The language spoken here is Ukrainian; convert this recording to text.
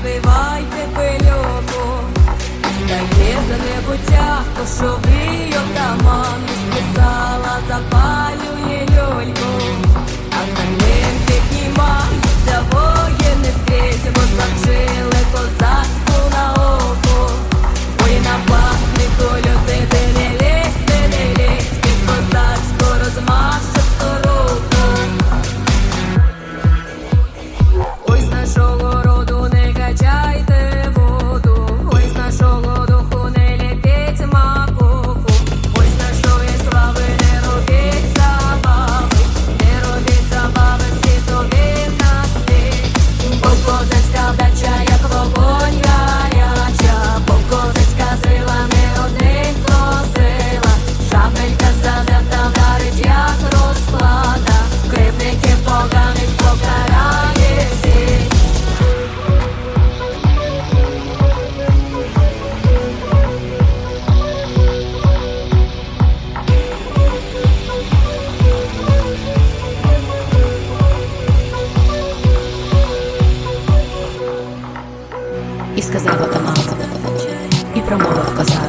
збивайте пильово, стає за небуття, кошовий отаман. І сказав отаман, і промовив козак.